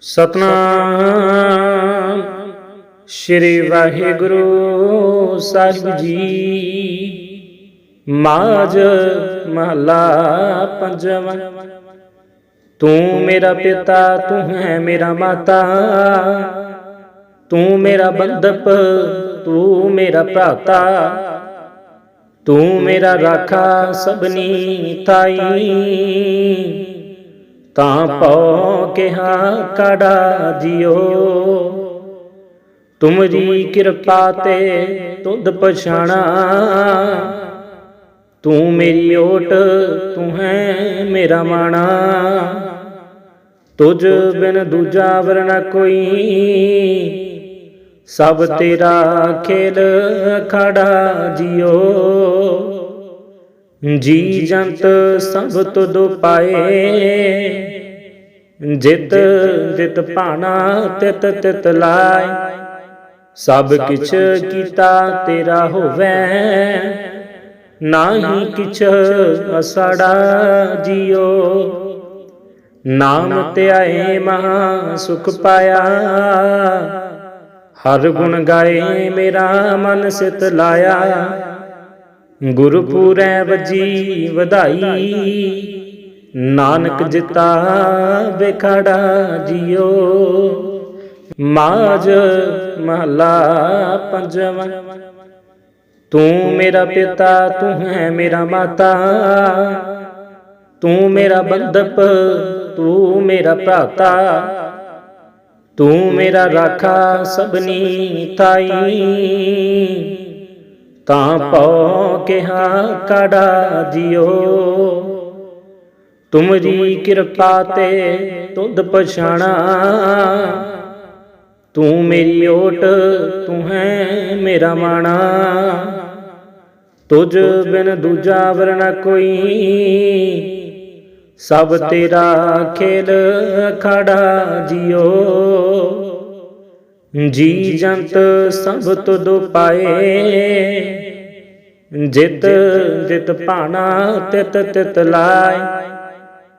ਸਤਨਾਮ। ਸ਼੍ਰੀ ਵਾਹਿਗੁਰੂ ਸਾਹਿਬ ਜੀ। ਮਾਜ ਮਹਲਾ ਪੰਜਵਾਂ। ਤੂੰ ਮੇਰਾ ਪਿਤਾ, ਤੂੰ ਹੈ ਮੇਰਾ ਮਾਤਾ। ਤੂੰ ਮੇਰਾ ਬੰਧਪ, ਤੂੰ ਮੇਰਾ ਭਰਾਤਾ। ਤੂੰ ਮੇਰਾ ਰਾਖਾ ਸਭਨੀ ਤਾਈ ਤਾਂ ਪਉ ਕਿਹਾ, ਕੜਾ ਜਿਓ। ਤੁਮਰੀ ਕਿਰਪਾ ਤੇ ਤੁਧ ਪਛਾਣਾ। ਤੂੰ ਮੇਰੀ ਓਟ, ਤੂੰ ਹੈ ਮੇਰਾ ਮਾਣਾ। ਤੁਝ ਬਿਨ ਦੂਜਾ ਵਰਨਾ ਕੋਈ। ਸਭ ਤੇਰਾ ਖੇਲ ਖੜਾ ਜਿਓ। ਜੀ ਜੰਤ ਸਭ ਤੁਧ ਪਾਏ ਜਿਤ ਜਿਤ ਭਾਣਾ, ਤਿਤ ਤਿਤ ਲਾਇ ਸਭ ਕਿਛ ਕੀਤਾ ਤੇਰਾ ਹੋਵੇ। ਨਾਹੀ ਕਿਛ ਅਸੜਾ ਜਿਓ। ਨਾਮ ਧਿਆਏ ਮਹਾ ਸੁਖ ਪਾਇਆ। ਹਰ ਗੁਣ ਗਾਏ ਮੇਰਾ ਮਨ ਸਿਤ ਲਾਇਆ। ਗੁਰਪੂਰੈ ਵਜੀ ਵਧਾਈ। ਨਾਨਕ ਜਿਤਾ ਵਿਖੜਾ ਜਿਓ ਮਾਜ ਮਹਲਾ ਪੰਜਵਾਂ। ਤੂੰ ਮੇਰਾ ਪਿਤਾ, ਤੂੰ ਹੈ ਮੇਰਾ ਮਾਤਾ। ਤੂੰ ਮੇਰਾ ਬੰਧਪ, ਤੂੰ ਮੇਰਾ ਭਰਾਤਾ। ਤੂੰ ਮੇਰਾ ਰਾਖਾ ਸਭਨੀ ਤਾਈ। ਤਾਂ ਪਉ ਕਿਹਾ ਕੜਾ ਜਿਓ ਤੁਮਰੀ ਕਿਰਪਾ ਤੇ ਤੁਧ ਪਛਾਣਾ। ਤੂੰ ਮੇਰੀ ਓਟ, ਤੂੰ ਹੈ ਮੇਰਾ ਮਾਣਾ। ਤੁਝ ਬਿਨ ਦੂਜਾ ਵਰਨਾ ਕੋਈ। ਸਭ ਤੇਰਾ ਖੇਲ ਖੜਾ ਜਿਓ ਜੀ ਜੰਤ ਸਭ ਤੁਧ ਪਾਏ। ਜਿਤ ਜਿਤ ਭਾਣਾ ਤਿਤ ਤਿਤ ਲਾਇ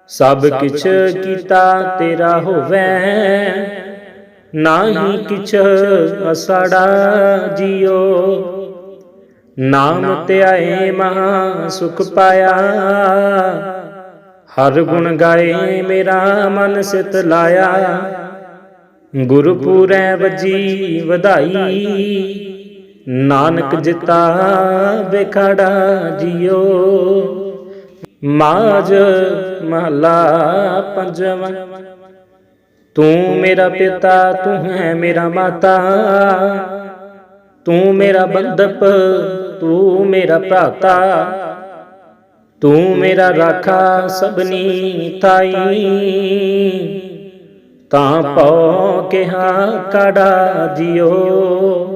ਸਭ ਕਿਛ ਕੀਤਾ ਤੇਰਾ ਹੋਵੇ। ਨਾਹੀ ਕਿਛ ਅਸੜਾ ਜਿਓ। ਨਾਮ ਧਿਆਏ ਮਹਾ ਸੁਖ ਪਾਇਆ। ਹਰ ਗੁਣ ਗਾਏ ਮੇਰਾ ਮਨ ਸਿਤ ਲਾਇਆ। ਗੁਰਪੂਰੈ ਵਜੀ ਵਧਾਈ। ਨਾਨਕ ਜਿਤਾ ਵਿਖੜਾ ਜਿਓ ਮਾਜ ਮਹਲਾ ਪੰਜਵਾਂ। ਤੂੰ ਮੇਰਾ ਪਿਤਾ, ਤੂੰ ਹੈ ਮੇਰਾ ਮਾਤਾ। ਤੂੰ ਮੇਰਾ ਬੰਦਪ ਤੂੰ ਮੇਰਾ ਭਰਾਤਾ। ਤੂੰ ਮੇਰਾ ਰਾਖਾ ਸਭਨੀ ਤਾਈ। ਤਾਂ ਪਉ ਕਿਹਾ ਕੜਾ ਜਿਓ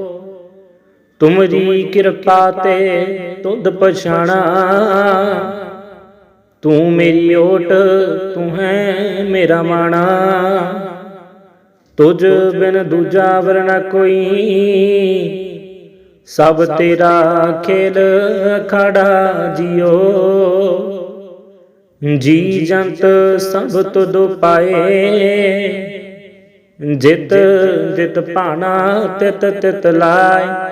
ਤੁਮਰੀ ਕਿਰਪਾ ਤੇ ਤੁਧ ਪਛਾਣਾ। ਤੂੰ ਮੇਰੀ ਓਟ, ਤੂੰ ਹੈ ਮੇਰਾ ਮਾਣਾ। ਤੁਝ ਬਿਨ ਦੂਜਾ ਵਰਨਾ ਕੋਈ। ਸਭ ਤੇਰਾ ਖੇਲ ਖੜਾ ਜਿਓ। ਜੀ ਜੰਤ ਸਭ ਤੁਧ ਪਾਏ। ਜਿਤ ਜਿਤ ਭਾਣਾ ਤਿਤ ਤਿਤ ਲਾਏ।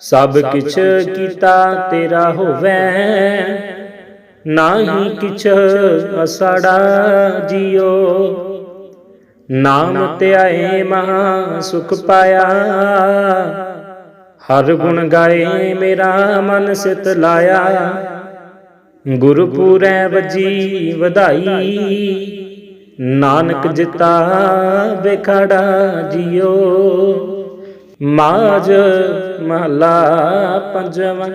ਸਭ ਕਿਛ ਕੀਤਾ ਤੇਰਾ ਹੋਵੇ। ਨਾਹੀ ਕਿਛ ਅਸੜਾ ਜਿਓ। ਨਾਮ ਧਿਆਏ ਮਹਾ ਸੁਖ ਪਾਇਆ। ਹਰ ਗੁਣ ਗਾਏ ਮੇਰਾ ਮਨ ਸਿਤ ਲਾਇਆ। ਗੁਰਪੂਰੈ ਵਜੀ ਵਧਾਈ। ਨਾਨਕ ਜਿਤਾ ਵਿਖੜਾ ਜਿਓ। ਮਾਜ ਮਹਲਾ ਪੰਜਵਾਂ।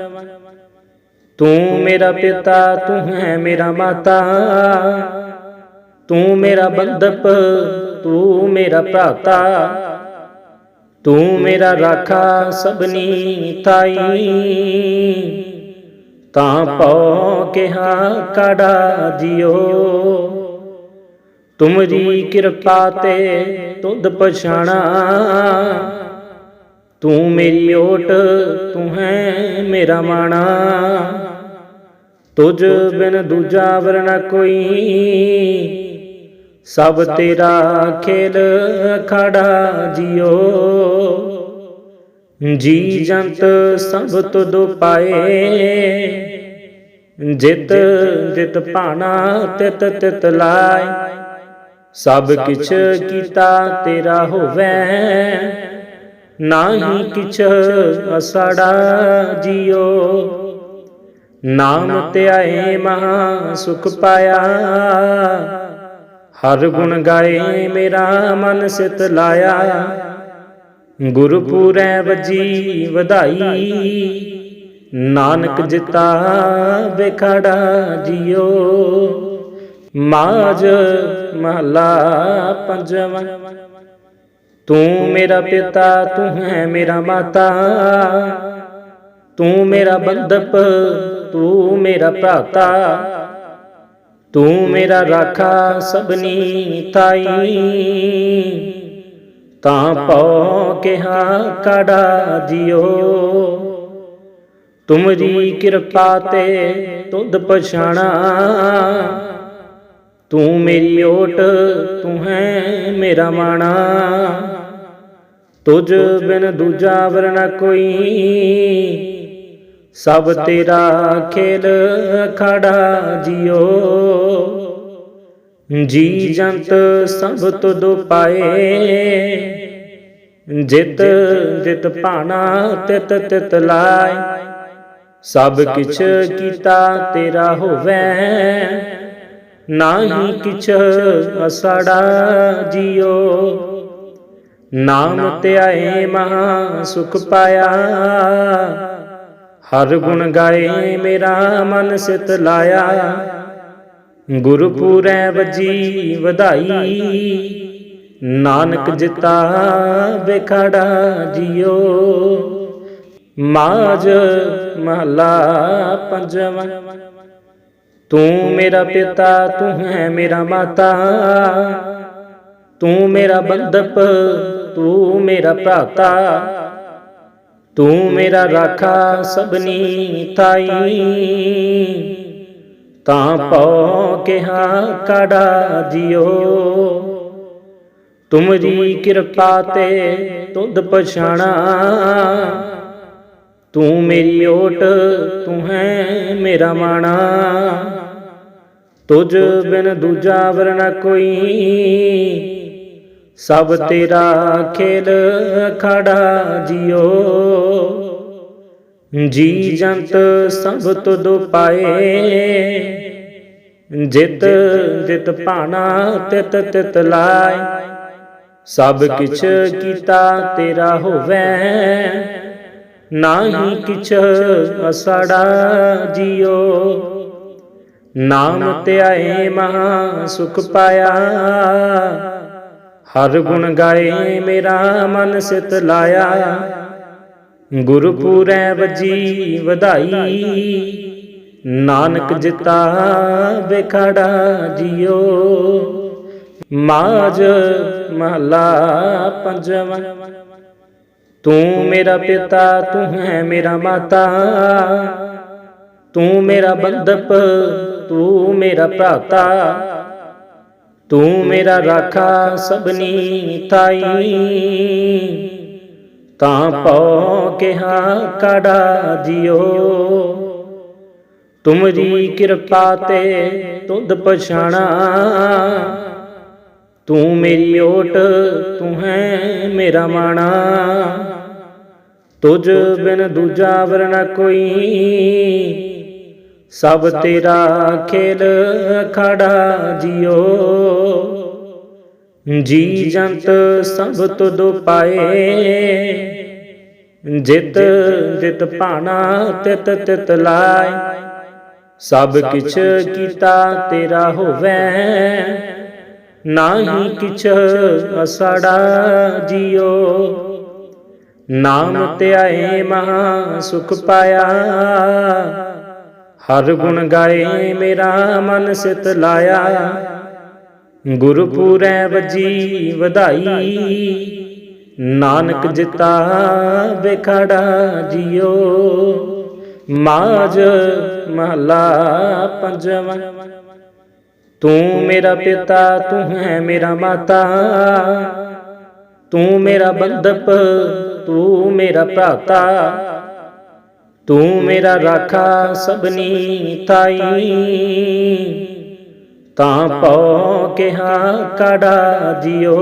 ਤੂੰ ਮੇਰਾ ਪਿਤਾ, ਤੂੰ ਹੈ ਮੇਰਾ ਮਾਤਾ। ਤੂੰ ਮੇਰਾ ਬੰਦਪ ਤੂੰ ਮੇਰਾ ਭਰਾਤਾ। ਤੂੰ ਮੇਰਾ ਰਾਖਾ ਸਭਨੀ ਤਾਈ। ਤਾਂ ਪਉ ਕਿਹਾ, ਕੜਾ ਜਿਓ। ਤੁਮਰੀ ਕਿਰਪਾ ਤੇ ਤੁਧ ਪਛਾਣਾ। ਤੂੰ ਮੇਰੀ ਓਟ, ਤੂੰ ਹੈ ਮੇਰਾ ਮਾਣਾ। ਤੁਝ ਬਿਨ ਦੂਜਾ ਵਰਨਾ ਕੋਈ। ਸਭ ਤੇਰਾ ਖੇਲ ਅਖਾੜਾ ਜਿਉ ਜੀ ਜੰਤ ਸਭ ਤੁਧ ਪਾਏ। ਜਿਤ ਜਿਤ ਭਾਣਾ, ਤਿਤ ਤਿਤ ਲਾਇ ਸਭ ਕਿਛ ਕੀਤਾ ਤੇਰਾ ਹੋਵੇ। ਨਾਹੀ ਕਿਛ ਅਸੜਾ ਜਿਉ ਨਾਮ ਧਿਆਏ ਮਹਾ ਸੁਖ ਪਾਇਆ। ਹਰ ਗੁਣ ਗਾਏ ਮੇਰਾ ਮਨ ਸਿਤ ਲਾਇਆ। ਗੁਰਪੂਰੈ ਵਜੀ ਵਧਾਈ। ਨਾਨਕ ਜਿਤਾ ਵਿਖੜਾ ਜਿਉ ਮਾਜ ਮਹਲਾ ਪੰਜਵਾਂ। ਤੂੰ ਮੇਰਾ ਪਿਤਾ, ਤੂੰ ਹੈ ਮੇਰਾ ਮਾਤਾ। ਤੂੰ ਮੇਰਾ ਬੰਦਪ ਤੂੰ ਮੇਰਾ ਭਰਾਤਾ। ਤੂੰ ਮੇਰਾ ਰਾਖਾ ਸਭਨੀ ਤਾਈ। ਤਾਂ ਪਉ ਕਿਹਾ, ਕੜਾ ਜਿਉ ਤੁਮਰੀ ਕਿਰਪਾ ਤੇ ਤੁਧ ਪਛਾਣਾ। ਤੂੰ ਮੇਰੀ ਓਟ, ਤੂੰ ਹੈ ਮੇਰਾ ਮਾਣਾ। ਤੁਝ ਬਿਨ ਦੂਜਾ ਵਰਨਾ ਕੋਈ। ਸਭ ਤੇਰਾ ਖੇਲ ਖੜਾ ਜਿਉ। ਜੀ ਜੰਤ ਸਭ ਤੁਧ ਪਾਏ। ਜਿਤ ਜਿਤ ਭਾਣਾ ਤਿਤ ਤਿਤ ਲਾਇ ਸਭ ਕਿਛ ਕੀਤਾ ਤੇਰਾ ਹੋਵੇ। ਨਾਹੀ ਕਿਛ ਅਸੜਾ ਜਿਉ। ਨਾਮ ਧਿਆਏ ਮਹਾ ਸੁਖ ਪਾਇਆ। ਹਰ ਗੁਣ ਗਾਏ ਮੇਰਾ ਮਨ ਸਿਤ ਲਾਇਆ। ਗੁਰਪੂਰੈ ਵਜੀ ਵਧਾਈ। ਨਾਨਕ ਜਿਤਾ ਵਿਖੜਾ ਜਿਉ ਮਾਜ ਮਹਲਾ ਪੰਜਵਾਂ। ਤੂੰ ਮੇਰਾ ਪਿਤਾ ਤੂੰ ਹੈ ਮੇਰਾ ਮਾਤਾ। ਤੂੰ ਮੇਰਾ ਬੰਧਪ ਤੂੰ ਮੇਰਾ ਭਰਾਤਾ, ਤੂੰ ਮੇਰਾ ਰਾਖਾ ਸਭਨੀ ਤਾਈ। ਤਾਂ ਪਉ ਕਿਹਾ, ਕੜਾ ਜਿਉ ਤੁਮਰੀ ਕਿਰਪਾ ਤੇ ਤੁਧ ਪਛਾਣਾ। ਤੂੰ ਮੇਰੀ ਓਟ, ਤੂੰ ਹੈ ਮੇਰਾ ਮਾਣਾ। ਤੁਝ ਬਿਨ ਦੂਜਾ ਵਰਨਾ ਕੋਈ। ਸਭ ਤੇਰਾ ਖੇਲ ਖੜਾ ਜਿਉ ਜੀ ਜੰਤ ਸਭ ਤੁਧ ਪਾਏ। ਜਿਤ ਜਿਤ ਭਾਣਾ ਤਿਤ ਤਿਤ ਲਾਇ ਸਭ ਕਿਛ ਕੀਤਾ ਤੇਰਾ ਹੋਵੇ। ਨਾਹੀ ਕਿਛ ਅਸੜਾ ਜਿਉ ਨਾਮ ਧਿਆਏ ਮਹਾ ਸੁਖ ਪਾਇਆ। ਹਰ ਗੁਣ ਗਾਏ ਮੇਰਾ ਮਨ ਸਿਤ ਲਾਇਆ। ਗੁਰਪੁਰੈ ਵਜੀ ਵਧਾਈ। ਨਾਨਕ ਜਿਤਾ ਬੇਖੜਾ ਜਿਓ। ਮਾਜ ਮਹਲਾ ਪੰਜਵਾਂ। ਤੂੰ ਮੇਰਾ ਪਿਤਾ, ਤੂੰ ਹੈ ਮੇਰਾ ਮਾਤਾ। ਤੂੰ ਮੇਰਾ ਬੰਦਪ ਤੂੰ ਮੇਰਾ ਭਰਾਤਾ। ਤੂੰ ਮੇਰਾ ਰਾਖਾ ਸਭਨੀ ਤਾਈ। ਤਾਂ ਪਉ ਕਿਹਾ, ਕੜਾ ਜਿਉ ਤੁਮਰੀ ਕਿਰਪਾ ਤੇ ਤੁਧ ਪਛਾਣਾ। ਤੂੰ ਮੇਰੀ ਓਟ, ਤੂੰ ਹੈ ਮੇਰਾ ਮਾਣਾ। ਤੁਝ ਬਿਨ ਦੂਜਾ ਵਰਨਾ ਕੋਈ। ਸਭ ਤੇਰਾ ਖੇਲ ਖੜਾ ਜਿਉ ਜੀ ਜੰਤ ਸਭ ਤੁਧ ਪਾਏ। ਜਿਤ ਜਿਤ ਭਾਣਾ ਤਿਤ ਤਿਤ ਲਾਇ ਸਭ ਕਿਛ ਕੀਤਾ ਤੇਰਾ ਹੋਵੇ। ਨਾਹੀ ਕਿਛ ਅਸੜਾ ਜਿਉ ਨਾਮ ਧਿਆਏ ਮਹਾ ਸੁਖ ਪਾਇਆ। ਹਰ ਗੁਣ ਗਾਏ ਮੇਰਾ ਮਨ ਸਿਤ ਲਾਇਆ। ਗੁਰਪੂਰੈ ਵਜੀ ਵਧਾਈ। ਨਾਨਕ ਜਿਤਾ ਵਿਖੜਾ ਜਿਉ। ਮਾਜ ਮਹਲਾ ਪੰਜਵਾਂ। ਤੂੰ ਮੇਰਾ ਪਿਤਾ, ਤੂੰ ਹੈ ਮੇਰਾ ਮਾਤਾ। ਤੂੰ ਮੇਰਾ ਬੰਦਪ ਤੂੰ ਮੇਰਾ ਭਰਾਤਾ। ਤੂੰ ਮੇਰਾ ਰਾਖਾ ਸਭਨੀ ਤਾਈ। ਤਾਂ ਪਉ ਕਿਹਾ ਕੜਾ ਜਿਓ।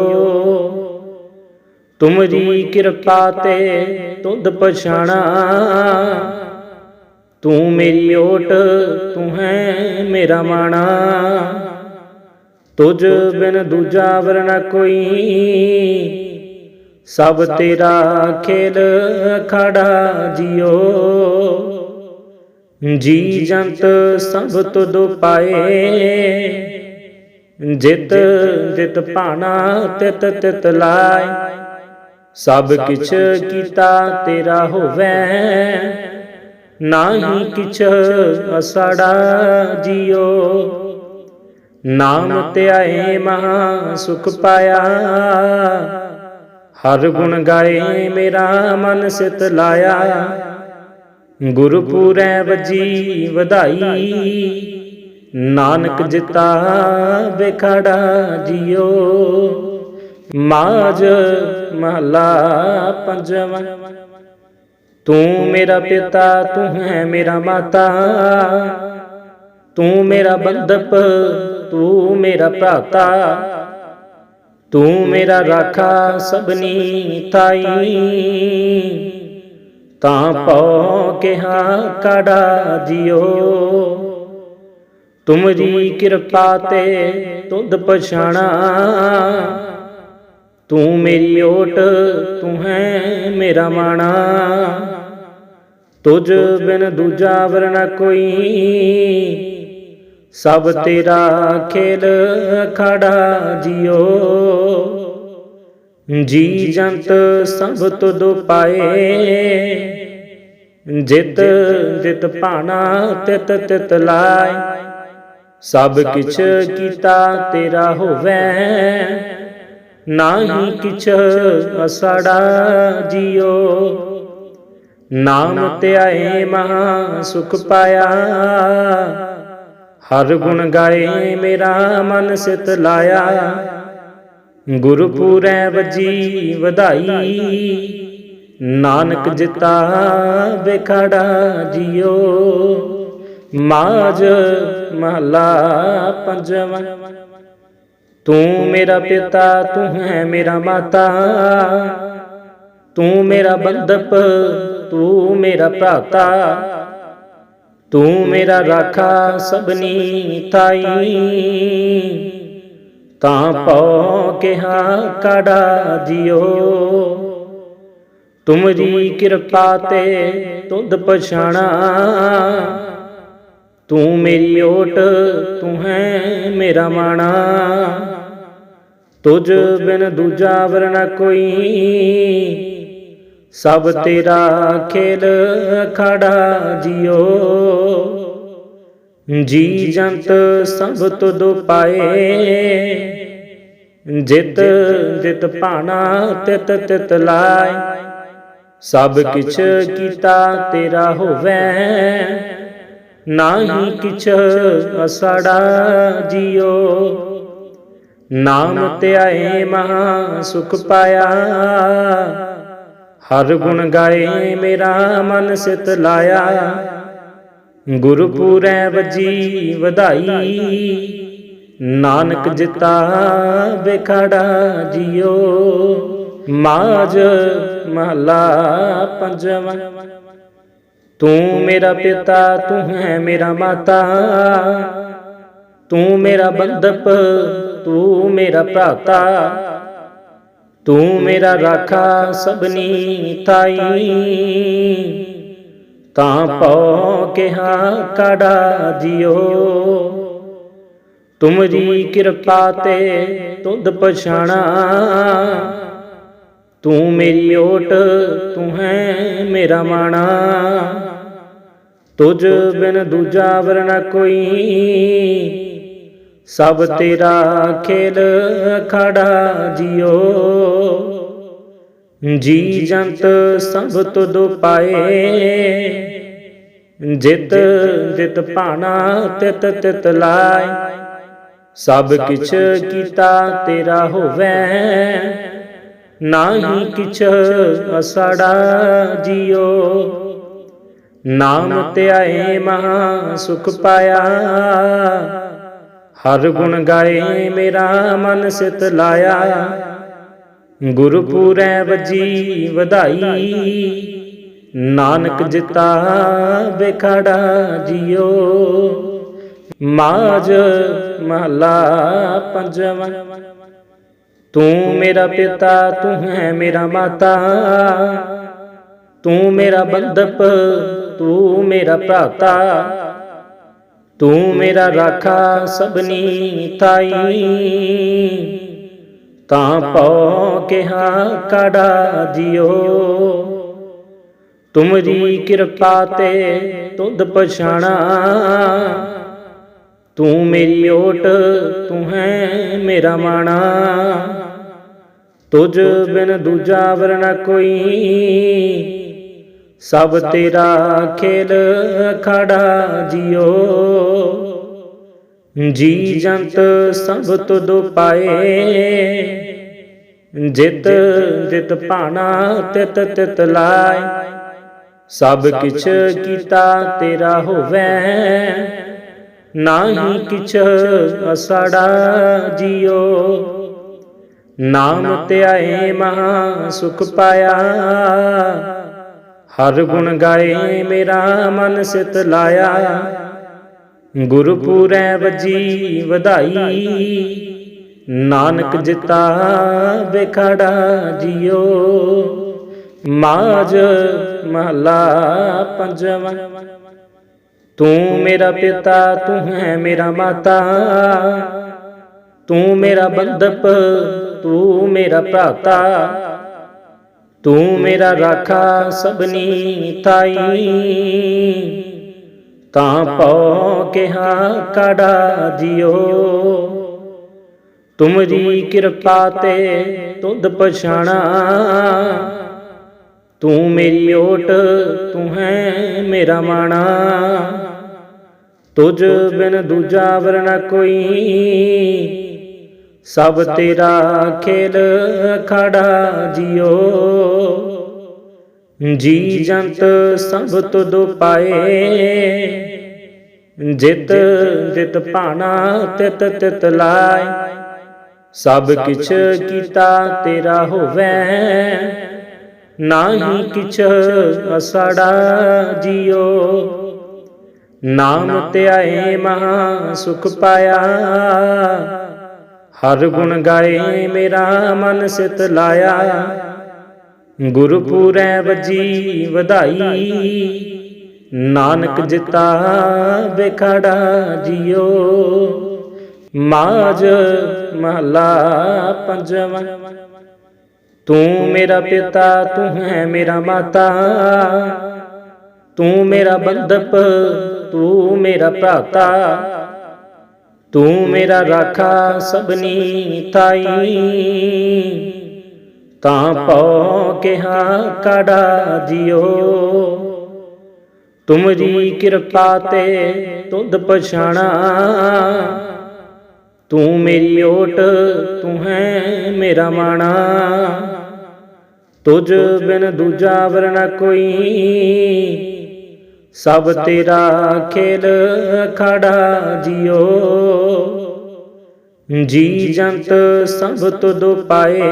ਤੁਮਰੀ ਕਿਰਪਾ ਤੇ ਤੁਧ ਪਛਾਣਾ। ਤੂੰ ਮੇਰੀ ਓਟ, ਤੂੰ ਹੈ ਮੇਰਾ ਮਾਣਾ। ਤੁਝ ਬਿਨ ਦੂਜਾ ਵਰਨਾ ਕੋਈ। ਸਭ ਤੇਰਾ ਖੇਲ ਖੜਾ ਜਿਓ। ਜੀ ਜੰਤ ਸਭ ਤੁਧ ਪਾਏ। ਜਿਤ ਜਿਤ ਭਾਣਾ ਤਿਤ ਤਿਤ ਲਾਇ ਸਭ ਕਿਛ ਕੀਤਾ ਤੇਰਾ ਹੋਵੇ। ਨਾਹੀ ਕਿਛ ਅਸੜਾ ਜਿਓ। ਨਾਮ ਧਿਆਏ ਮਹਾ ਸੁਖ ਪਾਇਆ। ਹਰ ਗੁਣ ਗਾਏ ਮੇਰਾ ਮਨ ਸਿਤ ਲਾਇਆ। ਗੁਰਪੂਰੈ ਵਜੀ ਵਧਾਈ। ਨਾਨਕ ਜਿਤਾ ਬੇਖੜਾ ਜਿਓ ਮਾਜ ਮਹਲਾ ਪੰਜਵਾਂ। ਤੂੰ ਮੇਰਾ ਪਿਤਾ, ਤੂੰ ਹੈ ਮੇਰਾ ਮਾਤਾ। ਤੂੰ ਮੇਰਾ ਬੰਦਪ ਤੂੰ ਮੇਰਾ ਭਰਾਤਾ। ਤੂੰ ਮੇਰਾ ਰਾਖਾ ਸਭਨੀ ਤਾਈ। ਤਾਂ ਪਉ ਕਿਹਾ, ਕੜਾ ਜਿਓ। ਤੁਮਰੀ ਕਿਰਪਾ ਤੇ ਤੁਧ ਪਛਾਣਾ। ਤੂੰ ਮੇਰੀ ਓਟ, ਤੂੰ ਹੈ ਮੇਰਾ ਮਾਣਾ। ਤੁਝ ਬਿਨ ਦੂਜਾ ਵਰਨਾ ਕੋਈ। ਸਭ ਤੇਰਾ ਖੇਲ ਖੜਾ ਜਿਓ ਜੀ ਜੰਤ ਸਭ ਤੁਧ ਪਾਏ। ਜਿਤ ਜਿਤ ਭਾਣਾ, ਤਿਤ ਤਿਤ ਲਾਇ ਸਭ ਕਿਛ ਕੀਤਾ ਤੇਰਾ ਹੋਵੇ। ਨਾਹੀ ਕਿਛ ਅਸੜਾ ਜਿਓ ਨਾਮ ਧਿਆਏ ਮਹਾ ਸੁਖ ਪਾਇਆ। ਹਰ ਗੁਣ ਗਾਏ ਮੇਰਾ ਮਨ ਸਿਤ ਲਾਇਆ। ਗੁਰਪੂਰੈ ਵਜੀ ਵਧਾਈ। ਨਾਨਕ ਜਿਤਾ ਬੇਖੜਾ ਜਿਓ ਮਾਜ ਮਹਲਾ ਪੰਜਵਾਂ। ਤੂੰ ਮੇਰਾ ਪਿਤਾ, ਤੂੰ ਹੈ ਮੇਰਾ ਮਾਤਾ। ਤੂੰ ਮੇਰਾ ਬੰਦਪ ਤੂੰ ਮੇਰਾ ਭਰਾਤਾ। ਤੂੰ ਮੇਰਾ ਰਾਖਾ ਸਭਨੀ ਤਾਈ। ਤਾਂ ਪਉ ਕਿਹਾ, ਕੜਾ ਜਿਓ ਤੁਮਰੀ ਕਿਰਪਾ ਤੇ ਤੁਧ ਪਛਾਣਾ। ਤੂੰ ਮੇਰੀ ਓਟ, ਤੂੰ ਹੈ ਮੇਰਾ ਮਾਣਾ। ਤੁਝ ਬਿਨ ਦੂਜਾ ਵਰਨਾ ਕੋਈ। ਸਭ ਤੇਰਾ ਖੇਲ ਖੜਾ ਜਿਓ ਜੀ ਜੰਤ ਸਭ ਤੁਧ ਪਾਏ। ਜਿਤ ਜਿਤ ਭਾਣਾ, ਤਿਤ ਤਿਤ ਲਾਇ ਸਭ ਕਿਛ ਕੀਤਾ ਤੇਰਾ ਹੋਵੇ। ਨਾਹੀ ਕਿਛ ਅਸੜਾ ਜਿਓ ਨਾਮ ਧਿਆਏ ਮਹਾ ਸੁਖ ਪਾਇਆ। ਹਰ ਗੁਣ ਗਾਏ ਮੇਰਾ ਮਨ ਸਿਤ ਲਾਇਆ। ਗੁਰਪੂਰੈ ਵਜੀ ਵਧਾਈ। ਨਾਨਕ ਜਿਤਾ ਬੇਖੜਾ ਜਿਓ। ਮਾਜ ਮਹਲਾ ਪੰਜਵਾਂ। ਤੂੰ ਮੇਰਾ ਪਿਤਾ, ਤੂੰ ਹੈ ਮੇਰਾ ਮਾਤਾ। ਤੂੰ ਮੇਰਾ ਬੰਦਪ ਤੂੰ ਮੇਰਾ ਭਰਾਤਾ। ਤੂੰ ਮੇਰਾ ਰਾਖਾ ਸਭਨੀ ਤਾਈ। ਤਾਂ ਪਉ ਕਿਹਾ ਕੜਾ ਜਿਓ ਤੁਮਰੀ ਕਿਰਪਾ ਤੇ ਤੁਧ ਪਛਾਣਾ। ਤੂੰ ਮੇਰੀ ਓਟ, ਤੂੰ ਹੈ ਮੇਰਾ ਮਾਣਾ। ਤੁਝ ਬਿਨ ਦੂਜਾ ਵਰਨਾ ਕੋਈ। ਸਭ ਤੇਰਾ ਖੇਲ ਖੜਾ ਜਿਓ। ਜੀ ਜੰਤ ਸਭ ਤੁਧ ਪਾਏ। ਜਿਤ ਜਿਤ ਭਾਣਾ, ਤਿਤ ਤਿਤ ਲਾਇ ਸਭ ਕਿਛ ਕੀਤਾ ਤੇਰਾ ਹੋਵੇ। ਨਾਹੀ ਕਿਛ ਅਸੜਾ ਜਿਉ ਨਾਮ ਧਿਆਏ ਮਹਾ ਸੁਖ ਪਾਇਆ। ਹਰ ਗੁਣ ਗਾਏ ਮੇਰਾ ਮਨ ਸਿਤ ਲਾਇਆ। ਗੁਰਪੂਰੈ ਵਜੀ ਵਧਾਈ। ਨਾਨਕ ਜਿਤਾ ਬੇਖੜਾ ਜਿਉ ਮਾਜ ਮਹਲਾ ਪੰਜਵਾਂ। ਤੂੰ ਮੇਰਾ ਪਿਤਾ, ਤੂੰ ਹੈ ਮੇਰਾ ਮਾਤਾ। ਤੂੰ ਮੇਰਾ ਬੰਦਪ ਤੂੰ ਮੇਰਾ ਭਰਾਤਾ। ਤੂੰ ਮੇਰਾ ਰਾਖਾ ਸਭਨੀ ਤਾਈ। ਤਾਂ ਪਉ ਕਿਹਾ ਕੜਾ ਜਿਓ ਤੁਮਰੀ ਕਿਰਪਾ ਤੇ ਤੁਧ ਪਛਾਣਾ। ਤੂੰ ਮੇਰੀ ਓਟ, ਤੂੰ ਹੈ ਮੇਰਾ ਮਾਣਾ। ਤੁਝ ਬਿਨ ਦੂਜਾ ਵਰਨਾ ਕੋਈ। ਸਭ ਤੇਰਾ ਖੇਲ ਖੜਾ ਜਿਓ। ਜੀ ਜੰਤ ਸਭ ਤੁਧ ਪਾਏ। ਜਿਤ ਜਿਤ ਭਾਣਾ ਤਿਤ ਤਿਤ ਲਾਇ ਸਭ ਕਿਛ ਕੀਤਾ ਤੇਰਾ ਹੋਵੇ। ਨਾਹੀ ਕਿਛ ਅਸੜਾ ਜਿਉ ਨਾਮ ਧਿਆਏ ਮਹਾ ਸੁਖ ਪਾਇਆ। ਹਰ ਗੁਣ ਗਾਏ ਮੇਰਾ ਮਨ ਸਿਤ ਲਾਇਆ। ਗੁਰਪੂਰੈ ਵਜੀ ਵਧਾਈ। ਨਾਨਕ ਜਿਤਾ ਬੇਖੜਾ ਜਿਉ ਮਾਜ ਮਹਲਾ ਪੰਜਵਾਂ। ਤੂੰ ਮੇਰਾ ਪਿਤਾ, ਤੂੰ ਹੈ ਮੇਰਾ ਮਾਤਾ। ਤੂੰ ਮੇਰਾ ਬੰਦਪ ਤੂੰ ਮੇਰਾ ਭਰਾਤਾ। ਤੂੰ ਮੇਰਾ ਰਾਖਾ ਸਭਨੀ ਤਾਈ। ਤਾਂ ਪਉ ਕਿਹਾ, ਕੜਾ ਜਿਓ। ਤੁਮਰੀ ਕਿਰਪਾ ਤੇ ਤੁਧ ਪਛਾਣਾ। ਤੂੰ ਮੇਰੀ ਓਟ, ਤੂੰ ਹੈ ਮੇਰਾ ਮਾਣਾ। ਤੁਝ ਬਿਨ ਦੂਜਾ ਵਰਨਾ ਕੋਈ। ਸਭ ਤੇਰਾ ਖੇਲ ਖੜਾ ਜਿਓ। ਜੀ ਜੰਤ ਸਭ ਤੁਧ ਪਾਏ। ਜਿਤ ਜਿਤ ਭਾਣਾ ਤਿਤ ਤਿਤ ਲਾਇ ਸਭ ਕਿਛ ਕੀਤਾ ਤੇਰਾ ਹੋਵੇ। ਨਾਹੀ ਕਿਛ ਅਸੜਾ ਜਿਉ ਨਾਮ ਧਿਆਏ ਮਹਾ ਸੁਖ ਪਾਇਆ। ਹਰ ਗੁਣ ਗਾਏ ਮੇਰਾ ਮਨ ਸਿਤ ਲਾਇਆ। ਗੁਰਪੂਰੈ ਵਜੀ ਵਧਾਈ। ਨਾਨਕ ਜਿਤਾ ਬੇਖੜਾ ਜਿਉ ਮਾਜ ਮਹਲਾ ਪੰਜਵਾਂ। ਤੂੰ ਮੇਰਾ ਪਿਤਾ, ਤੂੰ ਹੈ ਮੇਰਾ ਮਾਤਾ। ਤੂੰ ਮੇਰਾ ਬੰਦਪ ਤੂੰ ਮੇਰਾ ਭਰਾਤਾ। ਤੂੰ ਮੇਰਾ ਰਾਖਾ ਸਭਨੀ ਤਾਈ। ਤਾਂ ਪਉ ਕਿਹਾ, ਕੜਾ ਜਿਓ। ਤੁਮਰੀ ਕਿਰਪਾ ਤੇ ਤੁਧ ਪਛਾਣਾ। ਤੂੰ ਮੇਰੀ ਓਟ, ਤੂੰ ਹੈ ਮੇਰਾ ਮਾਣਾ। ਤੁਝ ਬਿਨ ਦੂਜਾ ਵਰਨਾ ਕੋਈ। ਸਭ ਤੇਰਾ ਖੇਲ ਖੜਾ ਜਿਓ। ਜੀ ਜੰਤ ਸਭ ਤੁਧ ਪਾਏ।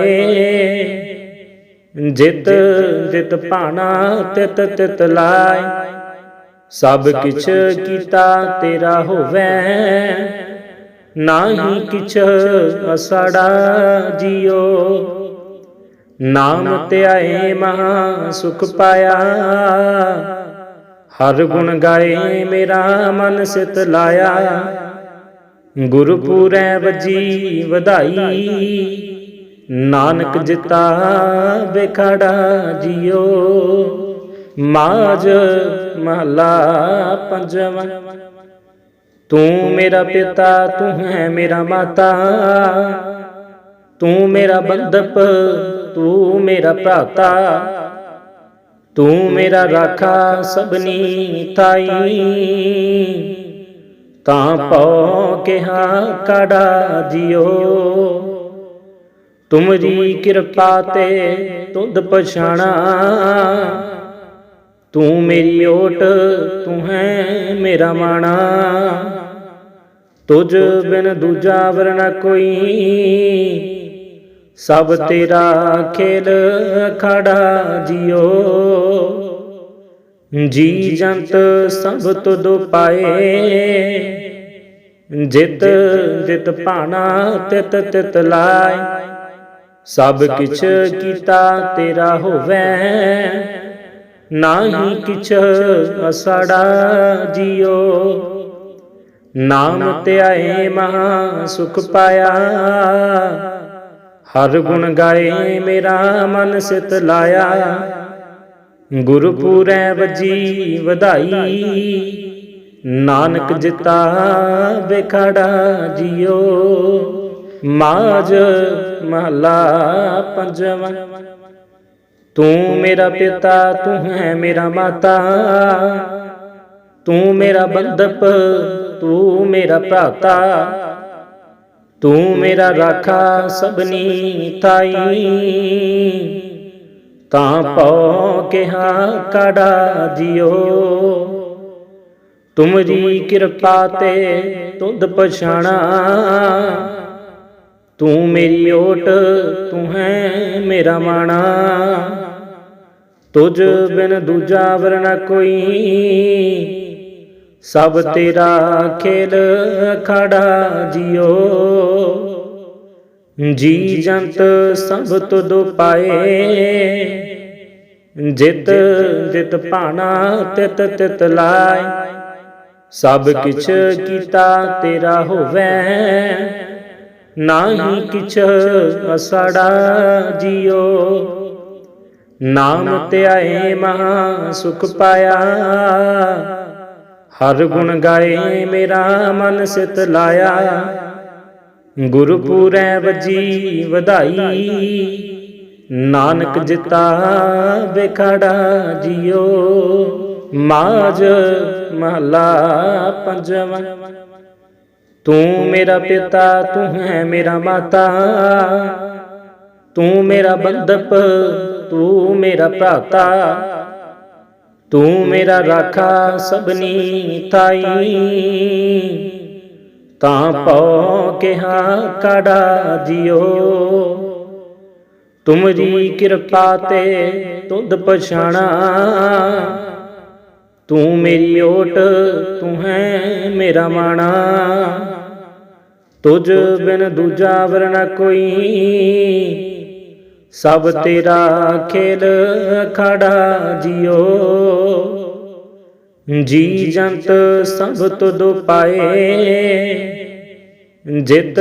ਜਿਤ ਜਿਤ ਭਾਣਾ ਤਿਤ ਤਿਤ ਲਾਇ ਸਭ ਕਿਛ ਕੀਤਾ ਤੇਰਾ ਹੋਵੇ। ਨਾਹੀ ਕਿਛ ਅਸੜਾ ਜਿਉ ਨਾਮ ਧਿਆਏ ਮਹਾ ਸੁਖ ਪਾਇਆ। ਹਰ ਗੁਣ ਗਾਏ ਮੇਰਾ ਮਨ ਸਿਤ ਲਾਇਆ। ਗੁਰਪੂਰੈ ਵਜੀ ਵਧਾਈ। ਨਾਨਕ ਜਿਤਾ ਬੇਖੜਾ ਜਿਉ ਮਾਜ ਮਹਲਾ ਪੰਜਵਾਂ। ਤੂੰ ਮੇਰਾ ਪਿਤਾ, ਤੂੰ ਹੈ ਮੇਰਾ ਮਾਤਾ। ਤੂੰ ਮੇਰਾ ਬੰਦਪ ਤੂੰ ਮੇਰਾ ਭਰਾਤਾ। ਤੂੰ ਮੇਰਾ ਰਾਖਾ ਸਭਨੀ ਤਾਈ। ਤਾਂ ਪਉ ਕਿਹਾ, ਕਾੜਾ ਜਿਉ ਤੁਮਰੀ ਕਿਰਪਾ ਤੇ ਤੁਧ ਪਛਾਣਾ। ਤੂੰ ਮੇਰੀ ਓਟ, ਤੂੰ ਹੈ ਮੇਰਾ ਮਾਣਾ। ਤੁਝ ਬਿਨ ਦੂਜਾ ਵਰਨਾ ਕੋਈ। ਸਭ ਤੇਰਾ ਖੇਲ ਖੜਾ ਜਿਉ ਜੀ ਜੰਤ ਸਭ ਤੁਧ ਪਾਏ। ਜਿਤ ਜਿਤ ਭਾਣਾ ਤਿਤ ਤਿਤ ਲਾਇ ਸਭ ਕਿਛ ਕੀਤਾ ਤੇਰਾ ਹੋਵੇ। ਨਾਹੀ ਕਿਛ ਅਸੜਾ ਜਿਉ ਨਾਮ ਧਿਆਏ ਮਹਾ ਸੁਖ ਪਾਇਆ। ਹਰ ਗੁਣ ਗਾਏ ਮੇਰਾ ਮਨ ਸਿਤ ਲਾਇਆ। ਗੁਰਪੂਰੈ ਵਜੀ ਵਧਾਈ। ਨਾਨਕ ਜਿਤਾ ਵਿਖੜਾ ਜਿਉ। ਮਾਜ ਮਹਲਾ ਪੰਜਵਾਂ। ਤੂੰ ਮੇਰਾ ਪਿਤਾ, ਤੂੰ ਹੈ ਮੇਰਾ ਮਾਤਾ। ਤੂੰ ਮੇਰਾ ਬੰਦਪ ਤੂੰ ਮੇਰਾ ਭਰਾਤਾ। ਤੂੰ ਮੇਰਾ ਰਾਖਾ ਸਭਨੀ ਤਾਈ। ਤਾਂ ਪਉ ਕਿਹਾ, ਕਾੜਾ ਜਿਉ ਤੁਮਰੀ ਕਿਰਪਾ ਤੇ ਤੁਧ ਪਛਾਣਾ। ਤੂੰ ਮੇਰੀ ਓਟ, ਤੂੰ ਹੈ ਮੇਰਾ ਮਾਣਾ। ਤੁਝ ਬਿਨ ਦੂਜਾ ਵਰਨਾ ਕੋਈ। ਸਭ ਤੇਰਾ ਖੇਲ ਖੜਾ ਜਿਉ ਜੀ ਜੰਤ ਸਭ ਤੁਧ ਪਾਏ। ਜਿਤ ਜਿਤ ਭਾਣਾ, ਤਿਤ ਤਿਤ ਲਾਇ ਸਭ ਕਿਛ ਕੀਤਾ ਤੇਰਾ ਹੋਵੇ। ਨਾਹੀ ਕਿਛ ਅਸੜਾ ਜਿਉ ਨਾਮ ਧਿਆਏ ਮਹਾ ਸੁਖ ਪਾਇਆ। ਹਰ ਗੁਣ ਗਾਏ ਮੇਰਾ ਮਨ ਸਿਤ ਲਾਇਆ। ਗੁਰਪੂਰੈ ਵਜੀ ਵਧਾਈ। ਨਾਨਕ ਜਿਤਾ ਵਿਖੜਾ ਜਿਉ ਮਾਜ ਮਹਲਾ ਪੰਜਵਾਂ। ਤੂੰ ਮੇਰਾ ਪਿਤਾ, ਤੂੰ ਹੈ ਮੇਰਾ ਮਾਤਾ। ਤੂੰ ਮੇਰਾ ਬੰਦਪ ਤੂੰ ਮੇਰਾ ਭਰਾਤਾ। ਤੂੰ ਮੇਰਾ ਰਾਖਾ ਸਭਨੀ ਤਾਈ। ਤਾਂ ਪਉ ਕਿਹਾ ਕਾੜਾ ਜਿਉ ਤੁਮਰੀ ਕਿਰਪਾ ਤੇ ਤੁਧ ਪਛਾਣਾ। ਤੂੰ ਮੇਰੀ ਓਟ, ਤੂੰ ਹੈ ਮੇਰਾ ਮਾਣਾ। ਤੁਝ ਬਿਨ ਦੂਜਾ ਵਰਨਾ ਕੋਈ। ਸਭ ਤੇਰਾ ਖੇਲ ਖੜਾ ਜਿਉ ਜੀ ਜੰਤ ਸਭ ਤੁਧ ਪਾਏ। ਜਿਤ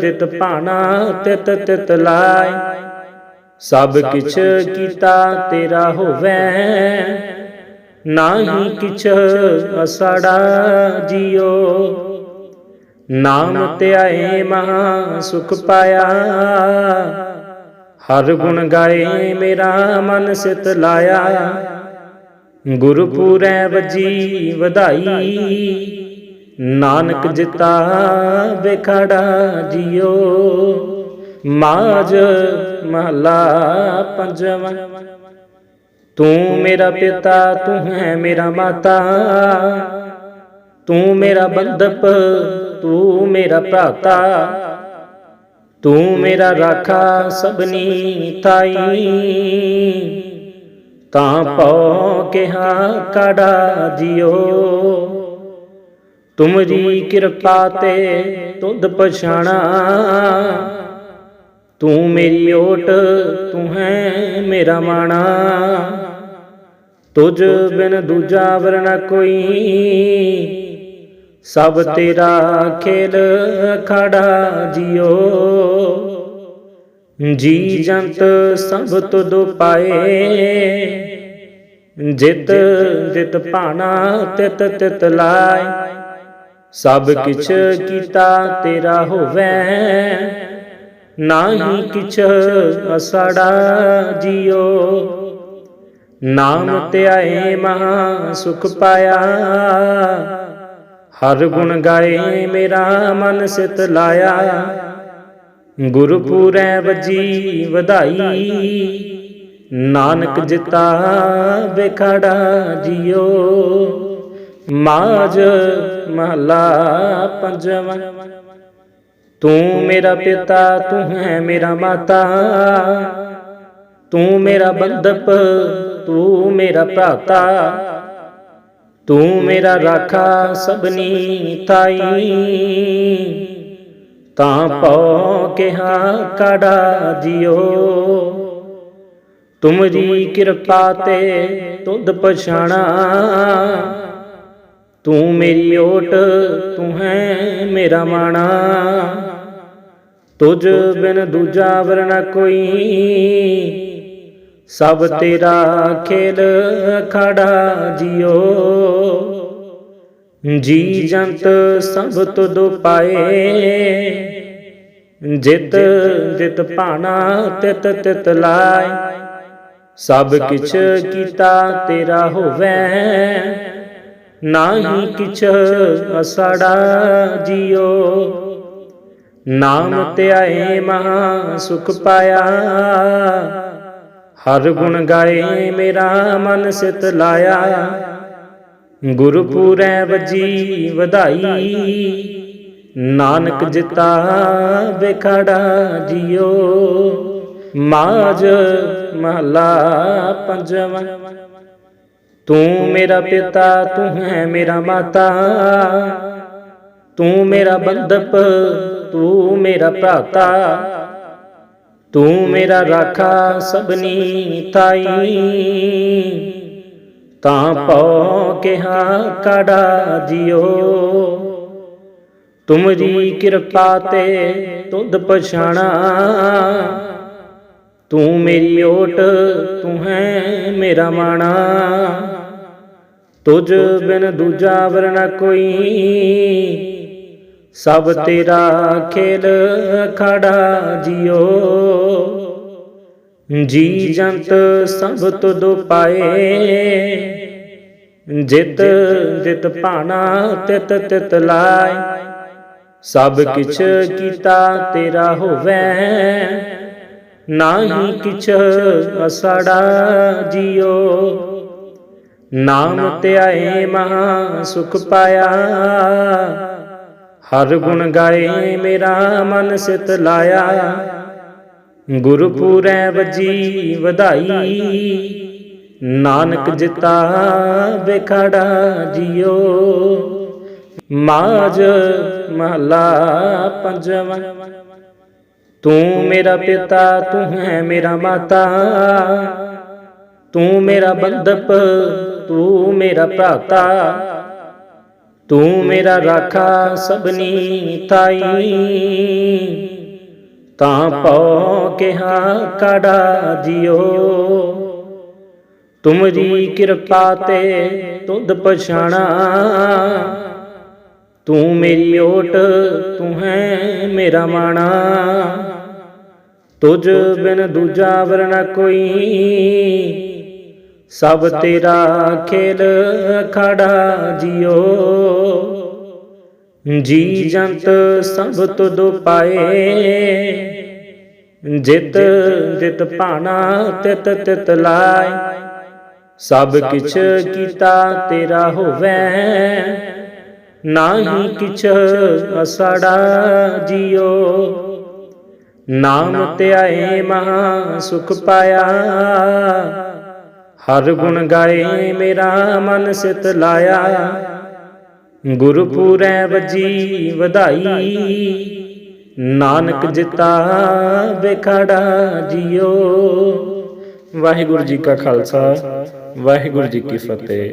ਜਿਤ ਭਾਣਾ, ਤਿਤ ਤਿਤ ਲਾਇ ਸਭ ਕਿਛ ਕੀਤਾ ਤੇਰਾ ਹੋਵੇ। ਨਾਹੀ ਕਿਛ ਅਸੜਾ ਜਿਉ ਨਾਮ ਧਿਆਏ ਮਹਾ ਸੁਖ ਪਾਇਆ। ਹਰ ਗੁਣ ਗਾਏ ਮੇਰਾ ਮਨ ਸਿਤ ਲਾਇਆ। ਗੁਰਪੂਰੈ ਵਜੀ ਵਧਾਈ। ਨਾਨਕ ਜਿਤਾ ਵਿਖੜਾ ਜਿਉ ਮਾਜ ਮਹਲਾ ਪੰਜਵਾਂ। ਤੂੰ ਮੇਰਾ ਪਿਤਾ, ਤੂੰ ਹੈ ਮੇਰਾ ਮਾਤਾ। ਤੂੰ ਮੇਰਾ ਬੰਦਪ ਤੂੰ ਮੇਰਾ ਭਰਾਤਾ। ਤੂੰ ਮੇਰਾ ਰਾਖਾ ਸਭਨੀ ਤਾਈ। ਤਾਂ ਪਉ ਕਿਹਾ, ਕਾੜਾ ਜਿਉ ਤੁਮਰੀ ਕਿਰਪਾ ਤੇ ਤੁਧ ਪਛਾਣਾ। ਤੂੰ ਮੇਰੀ ਓਟ, ਤੂੰ ਹੈ ਮੇਰਾ ਮਾਣਾ। ਤੁਝ ਬਿਨ ਦੂਜਾ ਵਰਨਾ ਕੋਈ। ਸਭ ਤੇਰਾ ਖੇਲ ਖੜਾ ਜਿਉ ਜੀ ਜੰਤ ਸਭ ਤੁਧ ਪਾਏ। ਜਿਤ ਜਿਤ ਭਾਣਾ ਤਿਤ ਤਿਤ ਲਾਇ ਸਭ ਕਿਛ ਕੀਤਾ ਤੇਰਾ ਹੋਵੇ। ਨਾਹੀ ਕਿਛ ਅਸੜਾ ਜਿਉ ਨਾਮ ਧਿਆਏ ਮਹਾ ਸੁਖ ਪਾਇਆ। ਹਰ ਗੁਣ ਗਾਏ ਮੇਰਾ ਮਨ ਸਿਤ ਲਾਇਆ। ਗੁਰਪੂਰੈ ਵਜੀ ਵਧਾਈ। ਨਾਨਕ ਜਿਤਾ ਵਿਖੜਾ ਜਿਉ। ਮਾਜ ਮਹਲਾ ਪੰਜਵਾਂ। ਤੂੰ ਮੇਰਾ ਪਿਤਾ ਤੂੰ ਹੈ ਮੇਰਾ ਮਾਤਾ। ਤੂੰ ਮੇਰਾ ਬੰਧਪ ਤੂੰ ਮੇਰਾ ਭਰਾਤਾ। ਤੂੰ ਮੇਰਾ ਰਾਖਾ ਸਭਨੀ ਤਾਈ। ਤਾਂ ਪਉ ਕਿਹਾ, ਕੜਾ ਜਿਓ। ਤੁਮਰੀ ਕਿਰਪਾ ਤੇ ਤੁਧ ਪਛਾਣਾ। ਤੂੰ ਮੇਰੀ ਓਟ, ਤੂੰ ਹੈ ਮੇਰਾ ਮਾਣਾ। ਤੁਝ ਬਿਨ ਦੂਜਾ ਵਰਨਾ ਕੋਈ। ਸਭ ਤੇਰਾ ਖੇਲ ਖੜਾ ਜਿਓ। ਜੀ ਜੰਤ ਸਭ ਤੁਧ ਪਾਏ। ਜਿਤ ਜਿਤ ਭਾਣਾ ਤਿਤ ਤਿਤ ਲਾਇ ਸਭ ਕਿਛ ਕੀਤਾ ਤੇਰਾ ਹੋਵੇ। ਨਾਹੀ ਕਿਛ ਅਸੜਾ ਜਿਓ। ਨਾਮ ਧਿਆਏ ਮਹਾ ਸੁਖ ਪਾਇਆ। ਹਰ ਗੁਣ ਗਾਏ ਮੇਰਾ ਮਨ ਸਿਤ ਲਾਇਆ। ਗੁਰਪੂਰੈ ਵਜੀ ਵਧਾਈ। ਨਾਨਕ ਜਿਤਾ ਵਿਖੜਾ ਜਿਓ। ਮਾਜ ਮਹਲਾ ਪੰਜਵਾਂ। ਤੂੰ ਮੇਰਾ ਪਿਤਾ, ਤੂੰ ਹੈ ਮੇਰਾ ਮਾਤਾ। ਤੂੰ ਮੇਰਾ ਬੰਦਪ ਤੂੰ ਮੇਰਾ ਭਰਾਤਾ। ਤੂੰ ਮੇਰਾ ਰਾਖਾ ਸਭਨੀ ਤਾਈ। ਤਾਂ ਪਉ ਕਿਹਾ, ਕੜਾ ਜਿਓ। ਤੁਮਰੀ ਕਿਰਪਾ ਤੇ ਤੁਧ ਪਛਾਣਾ। ਤੂੰ ਮੇਰੀ ਓਟ, ਤੂੰ ਹੈ ਮੇਰਾ ਮਾਣਾ। ਤੁਝ ਬਿਨ ਦੂਜਾ ਵਰਨਾ ਕੋਈ। ਸਭ ਤੇਰਾ ਖੇਲ ਖੜਾ ਜਿਓ। ਜੀ ਜੰਤ ਸਭ ਤੁਧ ਪਾਏ ਜਿਤ ਜਿਤ ਭਾਣਾ ਤਿਤ ਤਿਤ ਲਾਇ ਸਭ ਕਿਛ ਕੀਤਾ ਤੇਰਾ ਹੋਵੇ। ਨਾਹੀ ਕਿਛ ਅਸੜਾ ਜਿਓ। ਨਾਮ ਧਿਆਏ ਮਹਾ ਸੁਖ ਪਾਇਆ। ਹਰ ਗੁਣ ਗਾਏ ਮੇਰਾ ਮਨ ਸਿਤ ਲਾਇਆ। ਗੁਰਪੂਰੈ ਵਜੀ ਵਧਾਈ। ਨਾਨਕ ਜਿਤਾ ਵਿਖੜਾ ਜਿਓ। ਮਾਜ ਮਹਲਾ ਪੰਜਵਾਂ। ਤੂੰ ਮੇਰਾ ਪਿਤਾ ਤੂੰ ਹੈ ਮੇਰਾ ਮਾਤਾ। ਤੂੰ ਮੇਰਾ ਬੰਧਪ ਤੂੰ ਮੇਰਾ ਭਰਾਤਾ। ਤੂੰ ਮੇਰਾ ਰਾਖਾ ਸਭਨੀ ਤਾਈ। ਤਾਂ ਪਉ ਕਿਹਾ, ਕੜਾ ਜਿਓ। ਤੁਮਰੀ ਕਿਰਪਾ ਤੇ ਤੁਧ ਪਛਾਣਾ। ਤੂੰ ਮੇਰੀ ਓਟ, ਤੂੰ ਹੈ ਮੇਰਾ ਮਾਣਾ। ਤੁਝ ਬਿਨ ਦੂਜਾ ਵਰਨਾ ਕੋਈ। ਸਭ ਤੇਰਾ ਖੇਲ ਖੜਾ ਜਿਓ ਜੀ ਜੰਤ ਸਭ ਤੁਧ ਪਾਏ। ਜਿਤ ਜਿਤ ਭਾਣਾ, ਤਿਤ ਤਿਤ ਲਾਇ ਸਭ ਕਿਛ ਕੀਤਾ ਤੇਰਾ ਹੋਵੇ। ਨਾਹੀ ਕਿਛ ਅਸੜਾ ਜਿਓ ਨਾਮ ਧਿਆਏ ਮਹਾ ਸੁਖ ਪਾਇਆ। ਹਰ ਗੁਣ ਗਾਏ ਮੇਰਾ ਮਨ ਸਿਤ ਲਾਇਆ। ਗੁਰਪੂਰੈ ਵਜੀ ਵਧਾਈ। ਨਾਨਕ ਜਿਤਾ ਬੇਖੜਾ ਜਿਓ ਵਾਹਿਗੁਰੂ ਜੀ ਕਾ ਖਾਲਸਾ, ਵਾਹਿਗੁਰੂ ਜੀ ਕੀ ਫਤਿਹ।